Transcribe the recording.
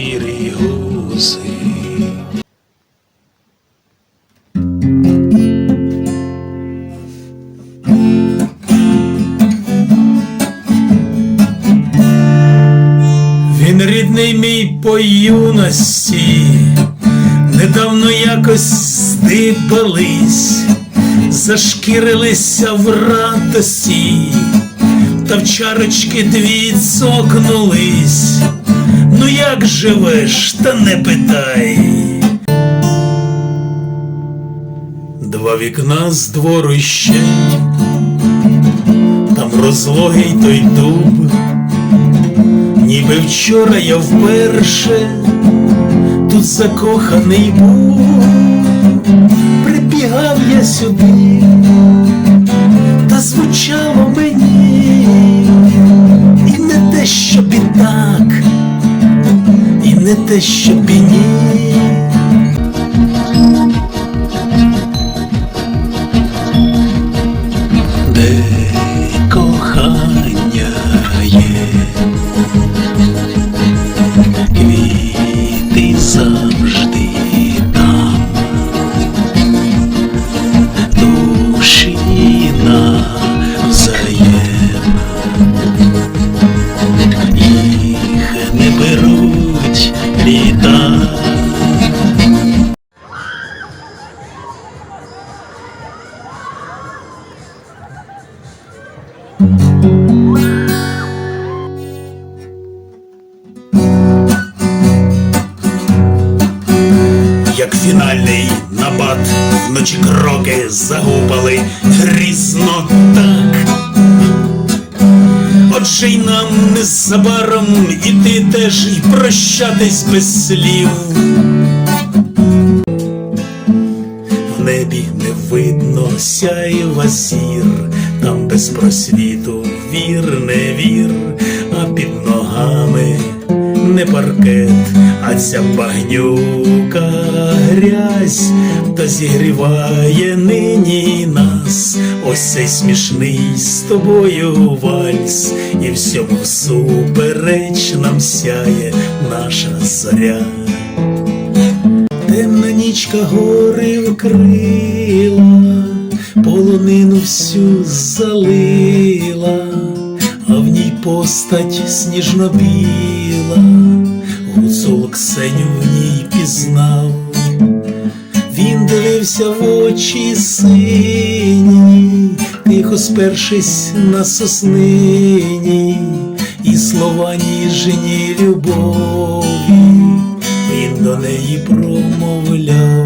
сірі гуси. Він рідний мій по юності, недавно якось здибались, зашкірилися в радості, та в чарочки дві цокнулись. Ну як живеш, та не питай. Два вікна з двору ще, там розлогий той дуб, ніби вчора я вперше тут закоханий був, прибігав я сюди, не те, що і як фінальний набат, вночі кроки загупали грізно так. Отже й нам незабаром іти теж й прощатись без слів. В небі не видно сяєва зір, там без просвіту вір, не вір, а під ногами не паркет, а ця багнюка грязь, та зігріває нині нас. Ось цей смішний з тобою вальс, і всьому всупереч нам сяє наша зоря. Темна нічка гори вкрила, полонину всю залила, а в ній постать сніжно-біла, гуцул сеню в ній пізнав, він дивився в очі сині, тихо спершись на соснині, і слова ніжні любові він до неї промовляв.